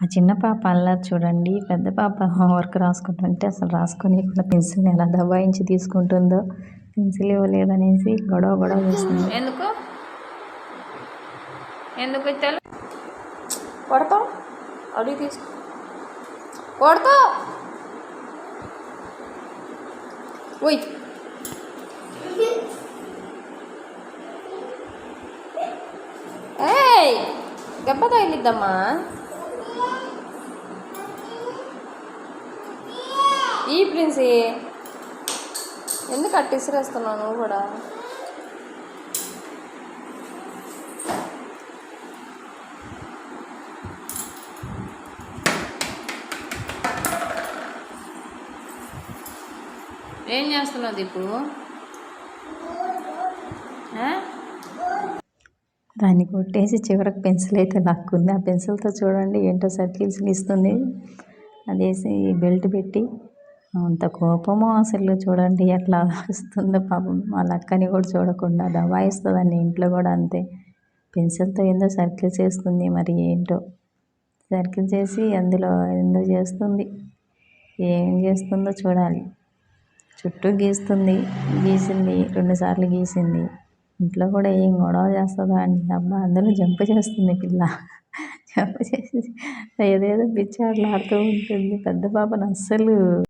ఆ చిన్న పాప అల్లరి చూడండి. పెద్ద పాప హోంవర్క్ రాసుకుంటుంటే అసలు రాసుకొని కూడా పెన్సిల్ని ఎలా దబాయించి తీసుకుంటుందో. పెన్సిల్ ఇవ్వలేదనేసి గొడవ గొడవ చేస్తుంది. ఎందుకు? ఎందుకు ఇచ్చారు కొడతావు? అడిగి తీసుకు. కొడతావు? ఓయ్ ఏయ్! దెబ్బ తగిలిద్దమ్మా ఈ ప్రిన్సీ. ఎందుకు అట్ట ఇసిరేస్తున్నావు నువ్వు కూడా? ఏం చేస్తున్నావు దీపు? ఆ? దాన్ని కొట్టేసి చివరికి పెన్సిల్ అయితే లాక్కుంది ఆ పెన్సిల్తో చూడండి ఏంటో సర్కిల్స్ గీస్తుంది. అదేసి బెల్ట్ పెట్టి అంత కోపమో అసలు చూడండి ఎట్లా వస్తుందో పాపం వాళ్ళ అక్కని కూడా చూడకుండా దబాయిస్తుందండి ఇంట్లో కూడా అంతే. పెన్సిల్తో ఏందో సర్కిల్ చేస్తుంది మరి ఏంటో. సర్కిల్ చేసి అందులో ఏందో చేస్తుంది? ఏం చేస్తుందో చూడాలి. చుట్టూ గీస్తుంది గీసింది రెండుసార్లు గీసింది. ఇంట్లో కూడా ఏం గొడవ చేస్తుందా అండి. అబ్బా అందులో జంప్ చేస్తుంది పిల్ల. జంప్ చేసి ఏదేదో పిచ్చి ఆడుతూ ఉంటుంది. పెద్ద పాపను అస్సలు